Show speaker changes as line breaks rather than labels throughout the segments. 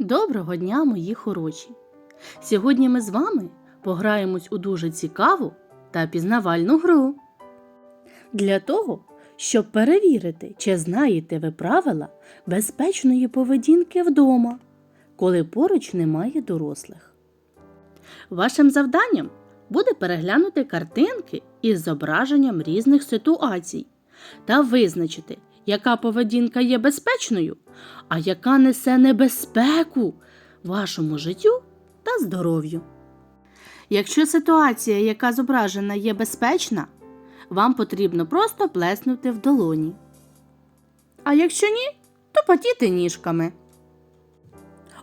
Доброго дня, мої хороші! Сьогодні ми з вами пограємось у дуже цікаву та пізнавальну гру. Для того, щоб перевірити, чи знаєте ви правила безпечної поведінки вдома, коли поруч немає дорослих. Вашим завданням буде переглянути картинки із зображенням різних ситуацій та визначити, яка поведінка є безпечною, а яка несе небезпеку вашому життю та здоров'ю. Якщо ситуація, яка зображена, є безпечна, вам потрібно просто плеснути в долоні. А якщо ні, то потіти ніжками.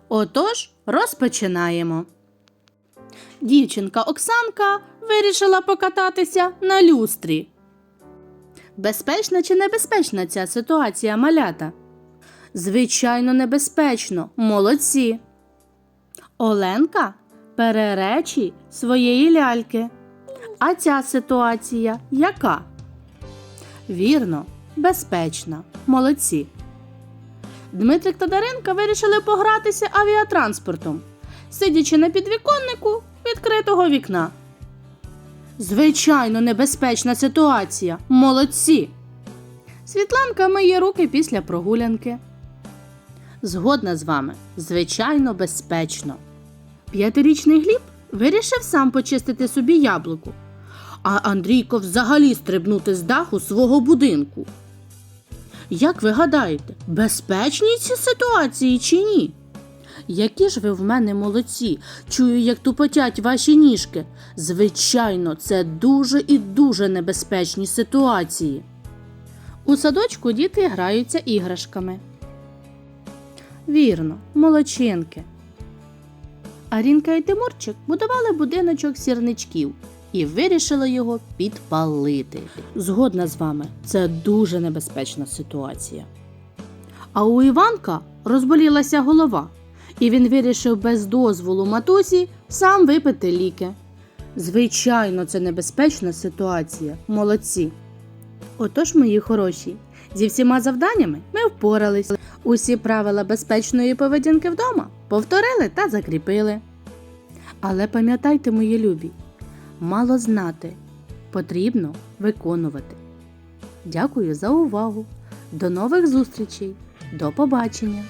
Отож, розпочинаємо. Дівчинка Оксанка вирішила покататися на люстрі. Безпечна чи небезпечна ця ситуація, малята? Звичайно, небезпечно. Молодці. Оленка пере речі своєї ляльки. А ця ситуація яка? Вірно, безпечна. Молодці. Дмитрик та Даринка вирішили погратися авіатранспортом, сидячи на підвіконнику відкритого вікна. Звичайно, небезпечна ситуація. Молодці. Світланка миє руки після прогулянки. Згодна з вами, звичайно, безпечно. П'ятирічний Гліб вирішив сам почистити собі яблуко, а Андрійко взагалі стрибнути з даху свого будинку. Як ви гадаєте, безпечні ці ситуації чи ні? Які ж ви в мене молодці, чую, як тупотять ваші ніжки. Звичайно, це дуже і дуже небезпечні ситуації. У садочку діти граються іграшками. Вірно, молодчинки. Арінка і Тимурчик будували будиночок сірничків і вирішили його підпалити. Згодна з вами, це дуже небезпечна ситуація. А у Іванка розболілася голова, і він вирішив без дозволу матусі сам випити ліки. Звичайно, це небезпечна ситуація. Молодці. Отож, мої хороші, зі всіма завданнями ми впорались. Усі правила безпечної поведінки вдома повторили та закріпили. Але пам'ятайте, мої любі, мало знати, потрібно виконувати. Дякую за увагу. До нових зустрічей. До побачення!